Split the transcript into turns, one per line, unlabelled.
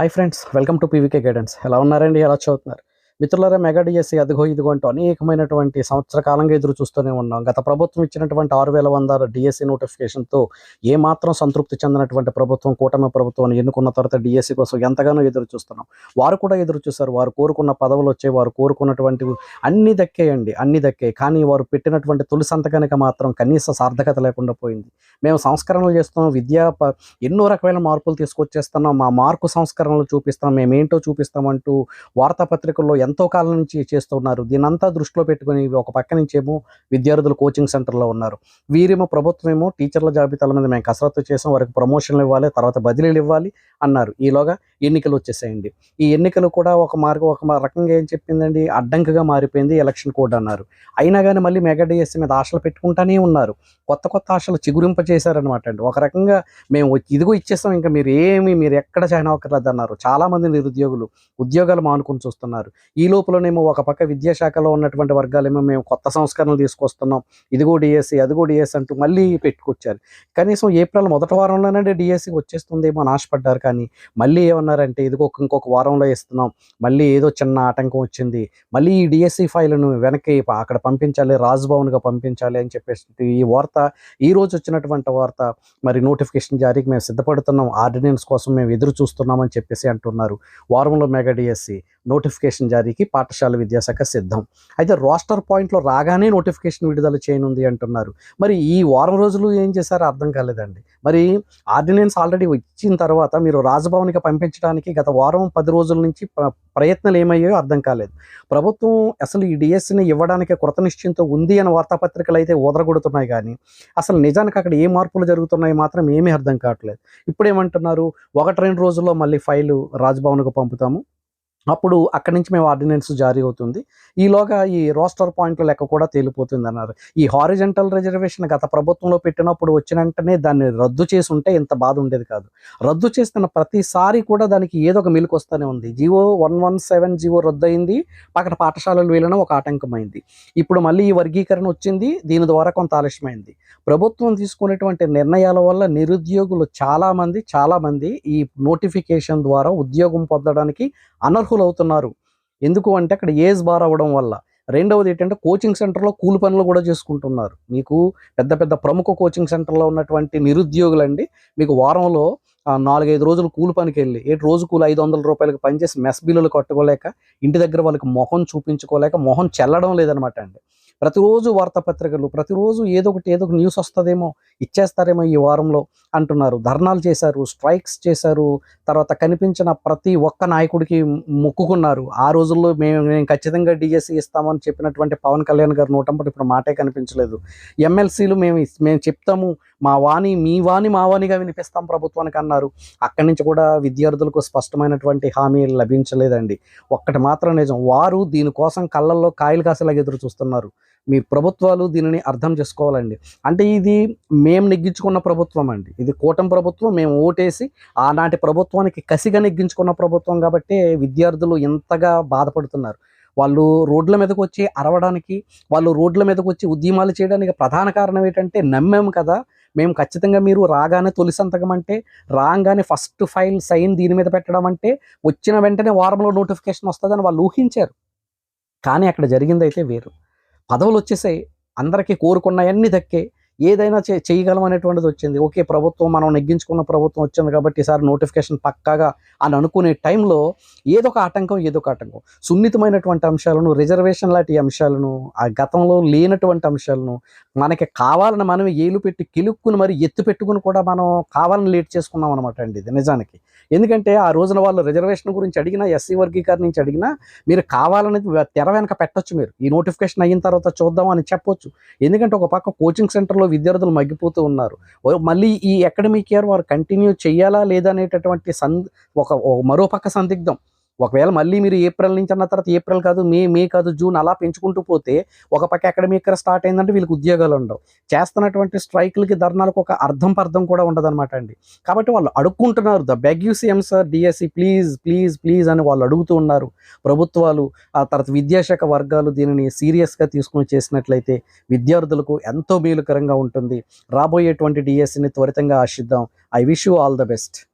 Hi friends welcome to PVK guidance ఎలా ఉన్నారండి? ఎలా చదువుతున్నారు? మిత్రులరా మెగా డిఎస్సి అదిగో ఇదిగో అంటూ అనేకమైనటువంటి సంవత్సర కాలంగా ఎదురు చూస్తూనే ఉన్నాం. గత ప్రభుత్వం ఇచ్చినటువంటి ఆరు వేల వంద డిఎస్సి నోటిఫికేషన్తో ఏమాత్రం సంతృప్తి చెందినటువంటి ప్రభుత్వం కూటమి ప్రభుత్వాన్ని ఎన్నుకున్న తర్వాత డిఎస్సి కోసం ఎంతగానో ఎదురు చూస్తున్నాం. వారు కూడా ఎదురు చూస్తారు వారు కోరుకున్న పదవులు వచ్చే వారు కోరుకున్నటువంటి అన్ని దక్కేయండి అన్ని దక్కే కానీ వారు పెట్టినటువంటి తొలి సంతకానికి మాత్రం కనీస సార్థకత లేకుండా పోయింది. మేము సంస్కరణలు చేస్తున్నాం. విద్యా ఎన్నో రకమైన మార్పులు తీసుకొచ్చేస్తున్నాం. మా మార్కు సంస్కరణలు చూపిస్తాం మేమేంటో చూపిస్తామంటూ వార్తాపత్రికల్లో ఎంతో కాలం నుంచి చేస్తున్నారు దీనంతా దృష్టిలో పెట్టుకుని ఒక పక్క నుంచేమో విద్యార్థులు కోచింగ్ సెంటర్లో ఉన్నారు. వీరేమో ప్రభుత్వం ఏమో టీచర్ల జాబితాల మీద మేము కసరత్తు చేసాం వారికి ప్రమోషన్లు ఇవ్వాలి తర్వాత బదిలీలు ఇవ్వాలి అన్నారు. ఈలోగా ఎన్నికలు వచ్చేసేయండి ఈ ఎన్నికలు కూడా ఒక మార్గం ఒక రకంగా ఏం చెప్పిందండి? అడ్డంకిగా మారిపోయింది ఎలక్షన్ కోడ్ అన్నారు. అయినా కానీ మళ్ళీ మెగాడిఎస్సీ మీద ఆశలు పెట్టుకుంటానే ఉన్నారు. కొత్త కొత్త ఆశలు చిగురింప చేశారనమాట అండి. ఒక రకంగా మేము ఇదిగో ఇచ్చేస్తాం ఇంకా మీరు ఏమి మీరు ఎక్కడ జాయిన్ అవ్వక్కర్లేదు అన్నారు చాలామంది నిరుద్యోగులు ఉద్యోగాలు మానుకొని చూస్తున్నారు. ఈ ఈ లోపలనేమో ఒక పక్క విద్యాశాఖలో ఉన్నటువంటి వర్గాలేమో మేము కొత్త సంస్కరణలు తీసుకొస్తున్నాం. ఇదిగో డిఎస్సి అదిగో డిఎస్సి అంటూ మళ్ళీ పెట్టుకొచ్చారు. కనీసం ఏప్రిల్ మొదటి వారంలోనే డిఎస్సి వచ్చేస్తుందేమో అని ఆశపడ్డారు కానీ మళ్ళీ ఏమన్నారంటే ఇదిగో ఇంకొక వారంలో ఇస్తున్నాం. మళ్ళీ ఏదో చిన్న ఆటంకం వచ్చింది. మళ్ళీ ఈ డిఎస్సి ఫైల్ను వెనక్కి అక్కడ పంపించాలి రాజ్భవన్గా పంపించాలి అని చెప్పేసి ఈ వార్త ఈ రోజు వచ్చినటువంటి వార్త మరి నోటిఫికేషన్ జారీకి మేము సిద్ధపడుతున్నాం. ఆర్డినెన్స్ కోసం మేము ఎదురు చూస్తున్నామని చెప్పేసి అంటున్నారు. వారంలో మెగా డిఎస్సి నోటిఫికేషన్ జారీ తేదీకి పాఠశాల విద్యాశాఖ సిద్ధం. అయితే రోస్టర్ పాయింట్లో రాగానే నోటిఫికేషన్ విడుదల చేయనుంది అంటున్నారు. మరి ఈ వారం రోజులు ఏం చేశారో అర్థం కాలేదండి. మరి ఆర్డినెన్స్ ఆల్రెడీ ఇచ్చిన తర్వాత మీరు రాజభవన్కి పంపించడానికి గత వారం పది రోజుల నుంచి ప్రయత్నాలు ఏమయ్యాయో అర్థం కాలేదు. ప్రభుత్వం అసలు ఈ డిఎస్సిని ఇవ్వడానికి కృత నిశ్చయంతో ఉంది అని వార్తాపత్రికలు అయితే ఊదరగొడుతున్నాయి కానీ అసలు నిజానికి అక్కడ ఏ మార్పులు జరుగుతున్నాయి మాత్రం ఏమీ అర్థం కావట్లేదు. ఇప్పుడు ఏమంటున్నారు ఒకటి రెండు రోజుల్లో మళ్ళీ ఫైలు రాజ్భవన్కు పంపుతాము. అప్పుడు అక్కడి నుంచి మేము ఆర్డినెన్స్ జారీ అవుతుంది. ఈలోగా ఈ రోస్టర్ పాయింట్ల లెక్క కూడా తేలిపోతుంది అన్నారు ఈ హారిజెంటల్ రిజర్వేషన్ గత ప్రభుత్వంలో పెట్టినప్పుడు వచ్చిన వెంటనే దాన్ని రద్దు చేసి ఉంటే ఇంత బాధ ఉండేది కాదు. రద్దు చేస్తున్న ప్రతిసారి కూడా దానికి ఏదో ఒక మెలకు వస్తూనే ఉంది. GO one one seven GO రద్దు అయింది పక్కన పాఠశాలలు వెళ్ళడం ఒక ఆటంకమైంది. ఇప్పుడు మళ్ళీ ఈ వర్గీకరణ వచ్చింది. దీని ద్వారా కొంత ఆలస్యమైంది. ప్రభుత్వం తీసుకునేటువంటి నిర్ణయాల వల్ల నిరుద్యోగులు చాలామంది చాలామంది ఈ నోటిఫికేషన్ ద్వారా ఉద్యోగం పొందడానికి అనర్హులవుతున్నారు ఎందుకు అంటే అక్కడ ఏజ్ బార్ అవ్వడం వల్ల. రెండవది ఏంటంటే కోచింగ్ సెంటర్లో కూలి పనులు కూడా చేసుకుంటున్నారు. మీకు పెద్ద పెద్ద ప్రముఖ కోచింగ్ సెంటర్లో ఉన్నటువంటి నిరుద్యోగులండి మీకు వారంలో నాలుగైదు రోజులు కూలి పనికి వెళ్ళి ఏ రోజు కూలి ఐదు వందల రూపాయలకు పనిచేసి మెస్ బిల్లులు కట్టుకోలేక ఇంటి దగ్గర వాళ్ళకి మొహం చూపించుకోలేక మొహం చెల్లడం లేదనమాట అండి. ప్రతిరోజు వార్తాపత్రికలు ప్రతిరోజు ఏదో ఒకటి ఏదో ఒక న్యూస్ వస్తుందేమో ఇచ్చేస్తారేమో ఈ వారంలో అంటున్నారు. ధర్నాలు చేశారు స్ట్రైక్స్ చేశారు తర్వాత కనిపించిన ప్రతి ఒక్క నాయకుడికి మొక్కుకున్నారు. ఆ రోజుల్లో మేము మేము ఖచ్చితంగా డిఎస్సి ఇస్తామని చెప్పినటువంటి పవన్ కళ్యాణ్ గారు నూటంపటి ఇప్పుడు మాటే కనిపించలేదు. ఎమ్మెల్సీలు మేము ఇస్- మేము చెప్తాము మా వాణి మీ వాణి మా వాణిగా వినిపిస్తాం ప్రభుత్వానికి అన్నారు. అక్కడి నుంచి కూడా విద్యార్థులకు స్పష్టమైనటువంటి హామీ లభించలేదండి. ఒక్కటి మాత్రం నిజం వారు దీనికోసం కళ్ళల్లో కాయలు కాసేలాగా ఎదురు చూస్తున్నారు. మీ ప్రభుత్వాలు దీనిని అర్థం చేసుకోవాలండి. అంటే ఇది మేము నెగ్గించుకున్న ప్రభుత్వం అండి. ఇది కూటమి ప్రభుత్వం మేము ఓటేసి ఆనాటి ప్రభుత్వానికి కసిగా నెగ్గించుకున్న ప్రభుత్వం కాబట్టి విద్యార్థులు ఎంతగా బాధపడుతున్నారు. వాళ్ళు రోడ్ల మీదకి వచ్చి అరవడానికి వాళ్ళు రోడ్ల మీదకి వచ్చి ఉద్యమాలు చేయడానికి ప్రధాన కారణం ఏంటంటే నమ్మాము కదా. మేము ఖచ్చితంగా మీరు రాగానే తొలి సంతకం అంటే రాగానే ఫస్ట్ ఫైల్ సైన్ దీని మీద పెట్టడం అంటే వచ్చిన వెంటనే వారంలో నోటిఫికేషన్ వస్తుందని వాళ్ళు ఊహించారు. కానీ అక్కడ జరిగిందైతే వేరు. పదవులు వచ్చేసాయి అందరికీ కోరుకున్నాయన్నీ దక్కే ఏదైనా చే చేయగలం అనేటువంటిది వచ్చింది. ఓకే ప్రభుత్వం మనం నెగ్గించుకున్న ప్రభుత్వం వచ్చింది కాబట్టి ఈసారి నోటిఫికేషన్ పక్కాగా అని అనుకునే టైంలో ఏదో ఒక ఆటంకం ఏదో ఒక ఆటంకం. సున్నితమైనటువంటి అంశాలను రిజర్వేషన్ లాంటి అంశాలను ఆ గతంలో లేనటువంటి అంశాలను మనకి కావాలని మనం ఏలు పెట్టి కిలుక్కుని మరి ఎత్తు పెట్టుకుని కూడా మనం కావాలని లేట్ చేసుకున్నాం అనమాట అండి ఇది నిజానికి. ఎందుకంటే ఆ రోజున వాళ్ళు రిజర్వేషన్ గురించి అడిగినా ఎస్సీ వర్గీకరణ నుంచి అడిగినా మీరు కావాలనేది తెర వెనక పెట్టొచ్చు మీరు. ఈ నోటిఫికేషన్ అయిన తర్వాత చూద్దాం అని చెప్పొచ్చు. ఎందుకంటే ఒక పక్క కోచింగ్ సెంటర్లో విద్యార్థులు మగ్గిపోతూ ఉన్నారు. మళ్ళీ ఈ అకాడమిక్ ఇయర్ వారు కంటిన్యూ చేయాలా లేదా అనేటటువంటి సంద్ ఒక ఒక మరో పక్క సందిగ్ధం. ఒకవేళ మళ్ళీ మీరు ఏప్రిల్ నుంచి అన్న తర్వాత ఏప్రిల్ కాదు మే మే కాదు జూన్ అలా పెంచుకుంటూ పోతే ఒక పక్క అకాడమిక్ ఇయర్ స్టార్ట్ అయిందంటే వీళ్ళకి ఉద్యోగాలు ఉండవు. చేస్తున్నటువంటి స్ట్రైకులకి ధర్నాలకు ఒక అర్థం పర్థం కూడా ఉండదన్నమాట అండి. కాబట్టి వాళ్ళు అడుక్కుంటున్నారు. The beg you CM sir DSC please please please అని వాళ్ళు అడుగుతూ ఉన్నారు. ప్రభుత్వాలు ఆ తర్వాత విద్యాశాఖ వర్గాలు దీనిని సీరియస్గా తీసుకుని చేసినట్లయితే విద్యార్థులకు ఎంతో మేలుకరంగా ఉంటుంది. రాబోయేటువంటి డిఎస్సిని త్వరితంగా ఆశిద్దాం. I wish you all the best